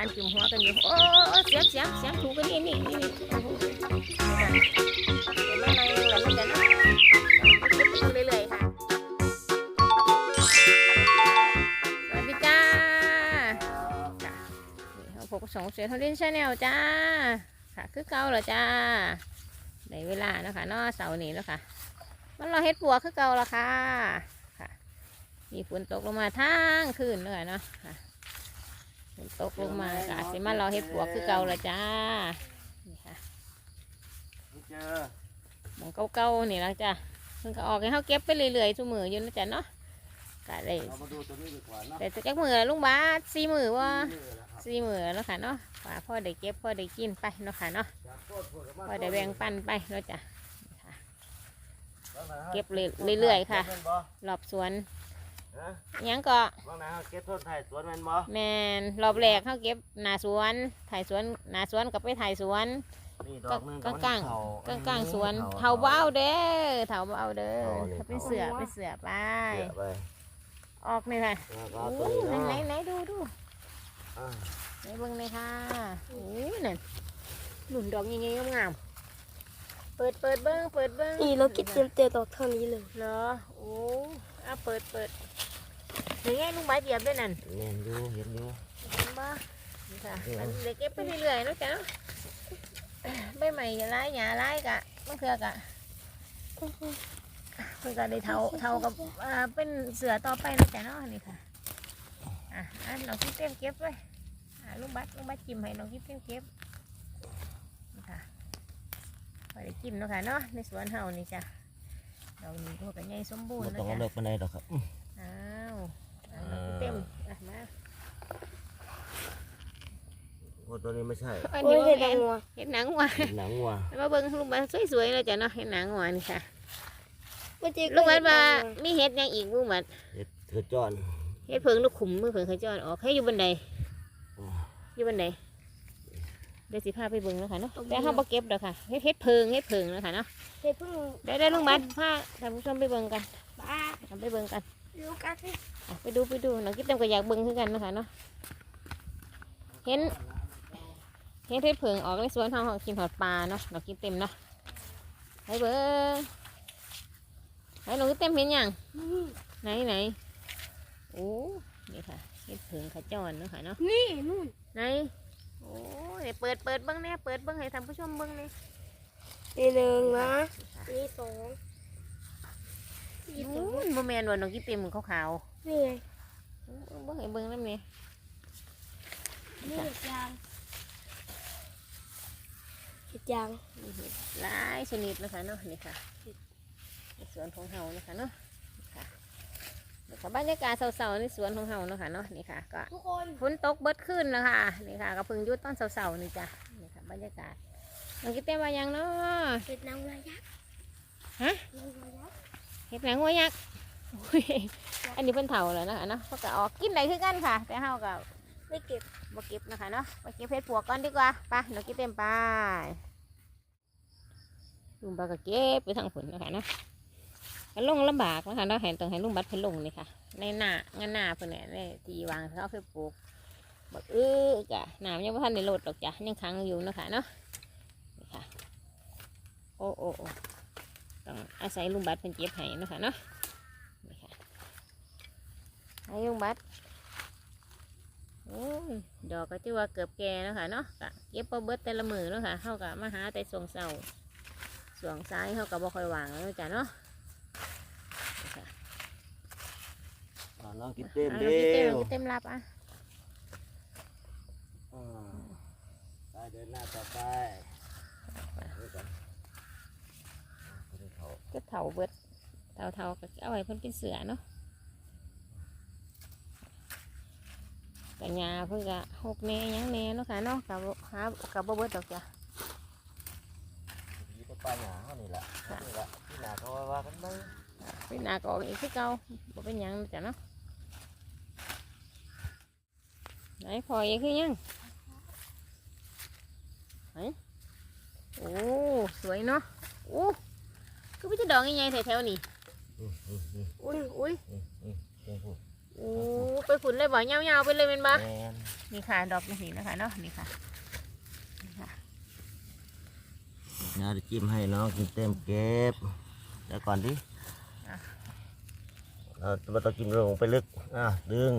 ร้านจุ่มหัวกันอยู่ โอ้โอ้เสียงเสียงเสียงถูกกันนี่นี่นี่โอ้โหเดี๋ยวมาในเหมือนกันนะเรื่อยๆค่ะสวัสดีจ้าจ้ะนี่เขาพบกับสองเสือทอลินชาแนลจ้า ค่ะ คือเก่าเหรอจ้าในเวลาเนาะคะนาะเสาร์นี้แล้วค่ะมันรอเฮ็ดปัวคือเก่าและค่ะ ค่ะ มีฝนตกลงมาทั้งคืนเลยเนาะค่ะ ตกลงมากอาจสิมารอเฮ็ดปัวคือเก่าละจ้า นี่ค่ะไม่เจอหมองเก่าๆนี่แล้วจ้ะเพิ่งก็ออกให้เขาเก็บไปเรื่อยๆทุกมืออยู่นะจ๊ะเนาะก็ได้เรามาดูตัวนี้ดีกว่าเนอะแต่จะจักมือละลุงบาสสี่มือว่านี่แหละครับสี่มือแล้วค่ะเนาะว่าพ่อได้เก็บพ่อได้กินไปเนาะค่ะเนาะจากโคตรโคตรมาพ่อได้แบ่งปันไปเนาะจ้ะนี่ค่ะว่าไงฮะเก็บเรื่อยๆค่ะเก็บแม่นบ่รอบสวนฮะ อิหยังก็ว่าไงฮะเก็บต้นไทยสวนแม่นบ่แมนรอบแรกเขาเก็บหนาสวนถ่ายสวนหนาสวนกับไปถ่ายสวน นี่ดอกหนึงกลางกลางเขกลางกลางๆสวนขเถาเบ้าเด้อเถาเบ้าเด้อเอานี่ถ้าเป็นเสือเป็นเสือไปเดี๋ยวไปออกเลยค่ะแล้วก็โอ้เอาตัวนี้ไหนเนาะไหนๆดูดูอ่าไหนเบิ่งเลยค่ะโอ้ยนั่นหนุนดอกยังไงงามๆเปิดเปิดเบิ้งเปิดเบิ้งนี่เรากินเต็มเต็มดอกเท่านี้เลย เหรอโอ้อะเปิดเปิดเห็นไงลุงไม้เหยียบด้วยนั่นแม่นอยู่เห็นอยู่เห็นบ่นี่ค่ะเออมันเด็กเก็บไปเรื่อยๆเนาะจ๊ะเนาะใบใหม่อย่าไล่หยาไล่กะมะเขือกะเพื่อก็ได้เท่าเท่ากับอ่าเป็นเสือต่อไปเนาะจ๊ะเนาะนี่ค่ะอะอะน้องกิ๊บเต็มเก็บไว้อะลุงบัดลุงบัดจิ้มให้น้องกิ๊บเต็มเก็บนี่ค่ะพอได้กินเนาะค่ะเนาะในสวนเฮานี่จ้ะดอกนี้พวกกันใหญ่สมบูรณ์บ่เนาะต้องจ๊ะเอาเลิกปานใดดอกครับอื้ออ้าว เอาน้องกิ๊บเต็มอะมาโอ้ตัวนี้ไม่ใช่อันโอ้นี้ยว่าเห็ดแอนดังวัวเห็ดหนังวัวหนังวัวมาเบิ่งลุงบ้านสวยๆเลยจ้ะเนาะเห็ดหนังวัวนี่ค่ะเมื่อกี้ลุงบ้านว่ามีเห็ดหยังอีกลุงบ้านเห็ดเถือจอนเห็ดเพิงลูกขุมมือเพิงขจรออกให้อยู่บนใดอ่าอยู่บนใดเดี๋ยวสิพาไปเบิ่งแล้วค่ะเนาะแต่ห้าบ่เก็บเด้อค่ะเฮ็ดเฮ็ดเพิงเฮ็ดเพิงแล้วค่ะเนาะเห็ดเพิ่งได้ได้ลุงบ้านพาท่านผู้ชมไปเบิ่งกันบ้าเอาไปเบิ่งกัน ลูกกัสอะไปดูไปดูน้องกิ๊บเต็มก็อยากเบิ่งคือกันเนาะค่ะเนาะเห็นเห็ดเฮ็ดเพิงออกในสวนทางของกินหอดปลาเนาะน้องกิ๊บเต็มเนาะไปเบิ่งให้น้องกิ๊บเต็มเห็นหยังไหนไหนโอ้นี่ค่ะเห็ดเพิงขจรเนาะค่ะเนาะนี่นู่นไหนโอ้ยเปิดเปิดเบิ้งแน่เปิดเบิ้งให้ท่านผู้ชมเบิ้งนี่นี่หนึ่งนะนี่สอง นี่สองนู่นโมแมนว่าน้องกิ๊บเต็มมือขาวนี่ไงๆเบิ้งให้เบิ้งน้ำนี่นี่เห็ดยางเห็ดยางมีเห็ดหลายชนิดนะคะเนาะนี่ค่ะในสวนของเฮานะคะเนาะนี่ค่ะนี่ค่ะบรรยากาศเศร้าๆในสวนของเฮาเนาะค่ะเนาะนี่ค่ะก็ ทุกคนฝนตกเบิดขึ้นแล้วค่ะนี่ค่ะก็เพิ่งหยุดตอนเศร้าๆนี่จ้ะนี่ค่ะบรรยากาศน้องกิ๊บเต็มว่าหยังเนาะ เห็ดนางวัวยักษ์ฮะ นางวัวยักษ์ เห็ดหนังหัวยักษ์อันนี้เพิ่นเฒ่าแล้วนะคะเนาะเขาก็ออกกินได้คือกันค่ะ แต่เฮาก็ไม่เก็บบ่เก็บนะคะเนาะไปเก็บเห็ดปวกก่อนดีกว่าไปเดี๋ยวกินเต็มไปลุงบัดก็เก็บไปทางผลนะคะเนาะก็ลงลำบากนะคะเนาะเห็นต้องให้ลุงบัดเพิ่นลงนี่ค่ะ ในหน้างานหน้าเพิ่นเนี่ยในที่วางเขาเอาไปปลูกบักเออกะน้ำยังบ่ทันได้ลดดอกจ้ะยังค้างอยู่นะคะเนาะนี่ค่ะโอ้โอ้โอ้ ต้องอาศัยลุงบัดเพิ่นเก็บให้เนาะคะเนาะนี่ค่ะให้ลุงบัดโอ้ยดอกก็ที่ว่าเกือบแก่แล้วค่ะเนาะกะเก็บเอาเบิดแต่ละมือแล้วค่ะเฮากะมาหาแต่สวงเสาสวงซ้ายเฮากะบ่ค่อยวางแล้วจ้ะเนาะนี่ค่ะอ่าน้องกินเต็มอะเดีเรากินเต็มยวกินเต็มรับอะอ่าไปเดินหน้าต่อไปนี่ก่อนอ่าตัวนี้เขา เก็บเถาเบิดเถาเถาก็เอาไว้เพิ่นเป็นเสือเนาะกะยาเพิ่นกะหกแหน่หยังแหน่เนาะค่ะเนาะกะบ่หากับบ่เบิดดอกจ้ะผีตัวปลาหนาเขานี่แหละนี่แหละที่หนาเขาว่าว่ากันไปเป็นหน้าก็ออกอีกคือเก่าบ่เป็นหยังจ้ะเนาะไหนพออีกคือหยังโอ้สวยเนาะโอ้ คือไม่ใช่ดอกใหญ่ๆแถวๆนี่อืมอืมอืมอุ้ยอุ้ยอืมอืมเต็มพูดโอ้ไปฝุ่นเลยบ่ยาวๆไปเลยเป็นบ่แมนนี่ค่ะดอกนี่นะคะเนาะนี่ค่ะนี่ค่ะเดี๋ยวจะจิ้มให้น้องกินเต็มเก็บเดี๋ยวก่อนดิเราเราต้องจิ้มลงไปลึกอะดึง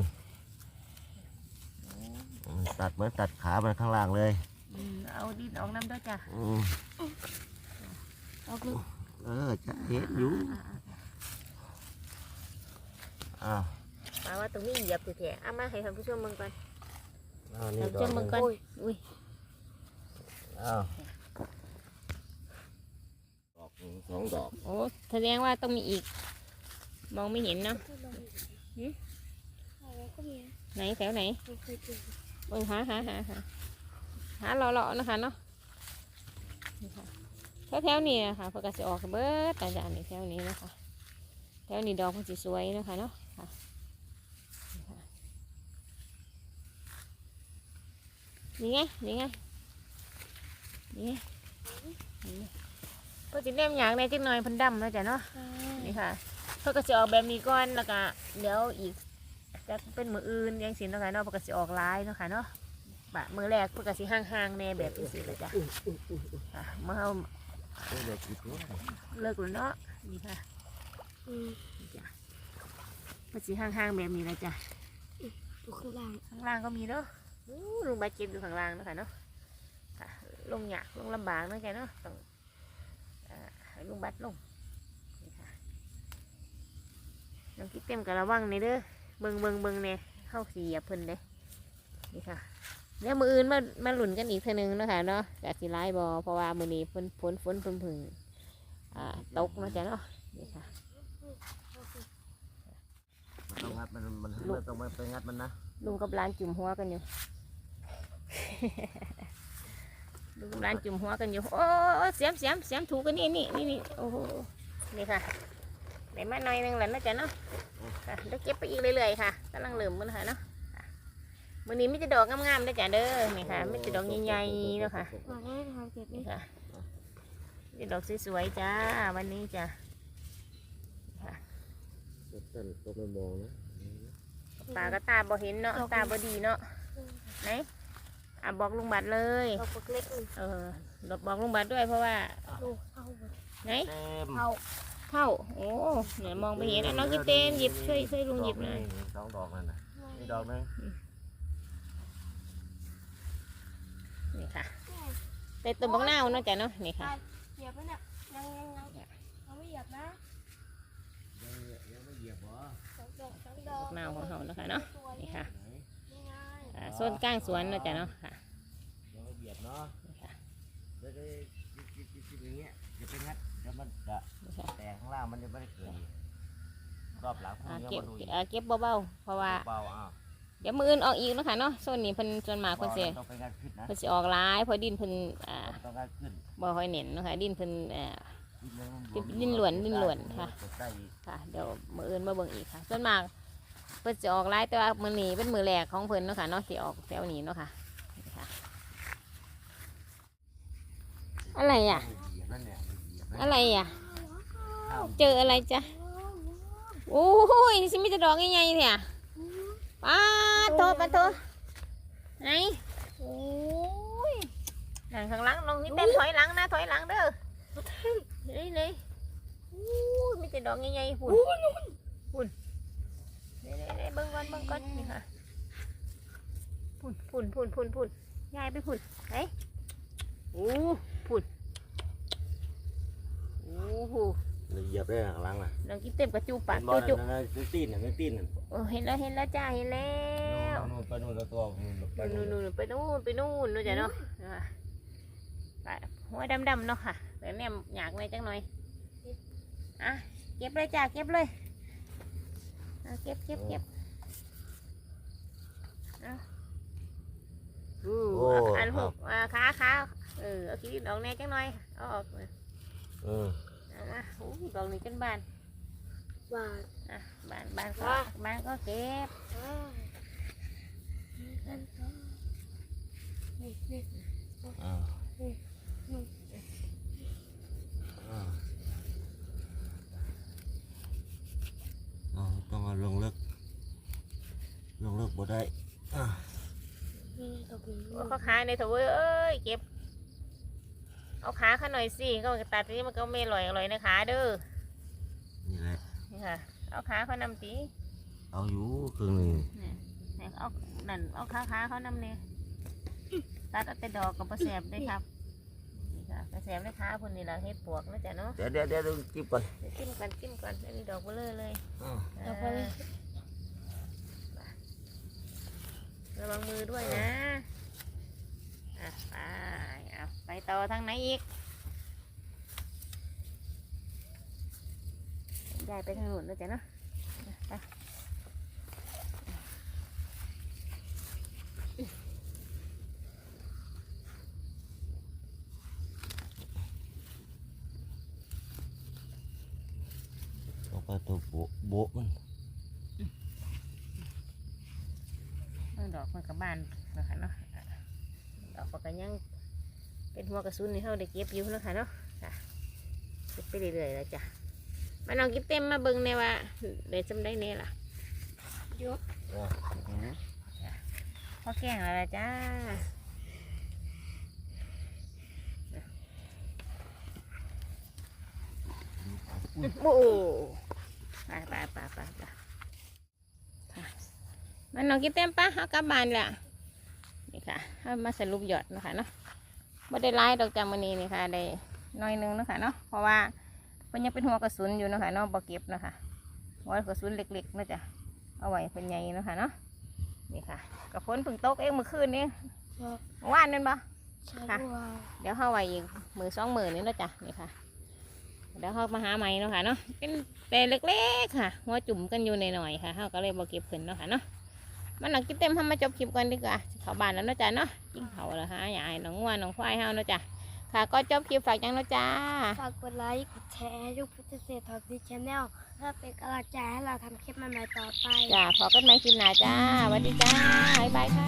อืมตัดเหมือนตัดขามันข้างล่างเลยอืมเอาดินออกน้ำด้วยจ้ะอืมเอาคือ เออจะเห็นอยู่อ้าวปาว่าตรงนี้เหยียบถือแถเอามาให้ท่านผู้ชมเบิ่งก่อนอ้าวนี่ท่านดผู้อชกมหนึ่งเบิ่งก่อนอุ้ยอ้าวดอกหนึ่งสองดอกโอ้แสดงว่าต้องมีอีก มองไม่เห็นเนาะหืมอะไรก็มีนะไหนแถวไหนไม่เคยเจอเบิ่งหาหาหาหาหาเลาะๆนะคะเนาะนี่ค่ะ แถวๆนี้นะคะเพื่อก็จะออกเบิดอาจารย์นี่แถวนี้นะคะแถวนี้ดอกมันสิสวยนะคะเนาะค่ะนี่ค่ะนี่ไงนี่ไงนี่ไงนี่ไงเพื่อจะเล่มอย่างในจังหน่อยเพันดำแล้วจ้ะเนาะอ่านี่ค่ะเพื่อก็จะออกแบบนี้ก่อนแล้วก็เดี๋ยวอีกจะเป็นมืออื่นยังสินเนาะค่ะเนาะเพื่อก็จะออกลายเนาะค่ะเนาะบะมือแรกเพื่อก็สิห่างๆแน่แบบนี้สิเลยจ้ะค่ะเมื่อเอา เดี๋ยวกินตัวเลิกแล้วเนาะนี่ค่ะอืมเพื่อสิห่างๆแบบนี้เลยจ้ะดูข้างล่างข้างล่างก็มีเนาะอู้ลุงบาดเจ็บอยู่ข้างล่างเนาะค่ะเนาะค่ะลงยากลงลำบากเนาะแกเนาะต้องอ่าให้ลุงบัดลงนี่ค่ะน้องกิ๊กเต็มกับระวังนี่เด้อเบิงเบิงเบิงเนี่ยเข้าสีเหยียบเพิ่นเด้นี่ค่ะ เดี๋ยวมืออื่นมามาหลุนกันอีกเทีนึงเนาะคะเนาะจากสีร้ายบอเพราะว่ามือนี้ฝนฝนฝนเพิ่งพึ่งอ่าตกเนาะจ้ะเนาะนี่ค่ะมันต้องงัดมันมันมันต้องไปงัดมันนะลุงกับร้านจุ่มหัวกันอยู่ลุงกับร้านจุ่มหัวกันอยู่โอ้ยเสียมเสียมเสียมถูกกันนี่นี่นี่นี่โอ้โหนี่ค่ะได้มาหน่อยหนึงแล้วนะจ๊ะเนาะค่ะเดี๋ยวเก็บไปอีกเรื่อยๆค่ะกำลังเหลื่อมมันค่ะเนาะค่ะ มื้อนี้ไมแต่จะดอกงามๆนะจ๊ะเด้อนี่ค่ะไมแต่จะดอกใหญ่ๆเนาะค่ะวางไว้ทางเก็บนี่นี่ค่ะนี่ดอกสวยๆจ้าวันนี้จ้ะต้นต้นไม่มองนะตาก็ตาบ่เห็นเนาะตาบ่ดีเนาะไหนอะบอกลุงบัตรเลย ดอกเล็กๆนี่เออหลบบอกลุงบัตรด้วยเพราะว่าดูเอาหมดไหน เต็มเอาเข้า โอ้เนี่ยมองไปเห็นอะน้องกินเต็มหยิบช่วยช่วยลุงหยิบหน่อยสองดอกนั่นนะนี่ดอกหนึง นี่ค่ะแต่ตัวบักนาวเนาะจ้ะเนาะนี่ค่ะเหยียบไหมเนี่ยยังยังยังยังไม่เหยียบนะยังยังไม่เหยียบเหรอสองดอกสองดอกบักนาวของเขานะคะเนาะสวยนี่ค่ะไหนนี่ไงอ่าส่วนกลางสวนเนาะจ้ะเนาะค่ะยังไม่เหยียบเนาะนี่ค่ะเดี๋ยวจะจิบจิบจิบอย่างเงี้ยอย่าไปงัดเดี๋ยวมันจะนี่ค่ะแต่ข้างล่างมันจะไม่ได้เกิดอีกรอบหลังพรุ่งอ่านี้เก็บมาดูอีกอ่าเก็บเบาๆเพราะว่าเบาๆอ้าว เดี๋ยวมืออื่นออกอีกเนาะค่ะเนาะส่วนนี้เพิ่นส่วนมากเพิ่นสิต้องไปงัดขึ้นนะเพิ่นสิออกหลายเพราะดินเพิ่นอ่าต้องงัดขึ้นบ่ค่อยเน้นเนาะค่ะดินเพิ่นอ่า ดินดินหลวนดินหลวนค่ะเกิดได้อีกค่ะเดี๋ยวมืออื่นมาเบิ่งอีกค่ะ ส่วนมากเพิ่นจะออกไล่แต่ว่ามือนี้เป็นมือแรกของเพิ่นเนาะค่ะเนาะที่ออกแถวนี้เนาะค่ะนี่ค่ะ อะไรอะ เหยียบนั่นเนี่ยเหยียบนะอะไรอะอ้าวเจออะไรจ้ะโอ้ยสิมีแต่ดอกใหญ่ๆเนี่ย ป้าโทษป้าโทษไหนโอ้ยนั่นข้างหลังลงนี่เต้นถอยหลังนะถอยหลังเด้อนี่นี่โอ้ยมีแต่ดอกใหญ่ๆหุ่นหุ่นนี่นี่ๆๆเบิ่งก่อนเบิ่งก่อนนี่ค่ะพุ่นพุ่นพุ่นพุ่นพุ่นยายไปพุ่นไหนโอ้พุ่นโอ้โห เหยียบได้ข้างหลังน่ะน้องกิ๊บเต็มกระจูปากเห็นบ่จูจุนั่นนั่นนั่นตีนน่ะนั่นตีนน่ะโอ้เห็นแล้วเห็นแล้วจ้าเห็นแล้วนู่นไปนู่นแล้วตัวนู่นไปนู่นู่นนนู่นไปนู่นไปนู่นนู่นจ้ะเนาะอ่าไปหัวดำๆเนาะค่ะแต่เนี่ยอยากเลยจังหน่อยอะเก็บเลยจ้าเก็บเลยอะเก็บเก็บเก็บเอาอู้อันหกอ่าขาขาเออเอาขี้ดินออกแน่จังหน่อยเอาออกอืมเอามาโอ้ à, còn này trên bàn. Bàn à, bàn bàn có bàn có kẹp. À. À. À, lồng lực lồng lực vào đây. Có hai này thôi ơi kẹp. เอาลงลึกว่าเขาขาในเถอะเว้ยเอ้ยเก็บเอาขาเขาหน่อยสิก็ตัดนี้มันก็ไม่อร่อยอร่อยนะขาเด้อนี่แหละนี่ค่ะ เอาขาเขานำตีเอาอยู่ครึ่งหนึ่งเนี่ยเอานั่นเอาขาขาเขานำเนี่ยตัดเอาแต่ดอกกับประแสบด้วยครับนี่ค่ะประแสบด้วยขาพุ่นนี่เราเฮ็ดปวกนะจ๊ะเนาะเดี๋ยวเดี๋ยวเดี๋ยวดูจิ้มก่อนเดี๋ยวจิ้มกันจิ้มกันอันนี้ดอกเบลอเลยอ้าวดอกเบลอระวังมือด้วยนะ อะไปเอาไปต่ อทางไหนอีกยายไปทางนู้นนะจ๊ะเนาะไปเอาไปตัวโบะโบะมันเบิ่งดอกมันกับบ้านนะคะเนาะอะดอกมันก็ยัง เป็นหัวกระสุนในเฮาได้เก็บอยู่เนาะคะเนาะค่ะเก็บไปเรื่อยๆแล้วจ้ะมาน้องกิบเต็มมาเบิ่งแน่ว่าเดี๋ยวจำได้แน่ล่ะเยอะพอแกงแล้วล่ะจ้าโอ้ไปไปไปไปไปค่ะมันน้องกินเต็มปะเอากลับบ้านและนี่ค่ะเอามาสรุปยอดเนาะคะเนาะ ไม่ได้ไล่ดอกจามันนี้นี่ค่ะได้น้อยหนึงเนาะคะเนาะเพราะว่ามันยังเป็นหัวกระสุนอยู่เนาะคะเนาะบ่เก็บเนาะคะหัวกระสุนเล็กๆเนาะจ้ะเอาไว้เป็นใหญ่เนาะคะเนาะนี่ค่ะกระฝนเพิ่งตกเองเมื่อคืนนี้เยอะเมื่อวานนั่นปะใช่ค่ะด้วยเดี๋ยวเข้าไว้อีกมือสองมือนี่เนาะจ้ะนี่ค่ะเดี๋ยวเขามาหาใหม่เนาะค่ะเนาะเป็นแต่เล็กๆค่ะหัวจุ่มกันอยู่ในหน่อยๆค่ะเขาก็เลยบอกเก็บขึ้นเนาะค่ะเนาะ มันหนักกินเต็มทำมาจบคลิปก่อนดีกว่าเขาบ้านแล้วเนาะจ้ะเนาะกินเขาแล้วฮะยายน้องงัวน้องควายเฮาเนาะจ้ะค่ะก็จบคลิปฝากยังเนาะจ้าฝากกดไลค์กดแชร์ให้ลูกพุทธเศรษฐดีชาแนลเพื่อเป็นกำลังใจให้เราทำคลิปใหม่ๆต่อไปจ้าพอกันใหม่คลิปหน้าจ้าสวัสดีจ้าบ๊ายบายค่ะ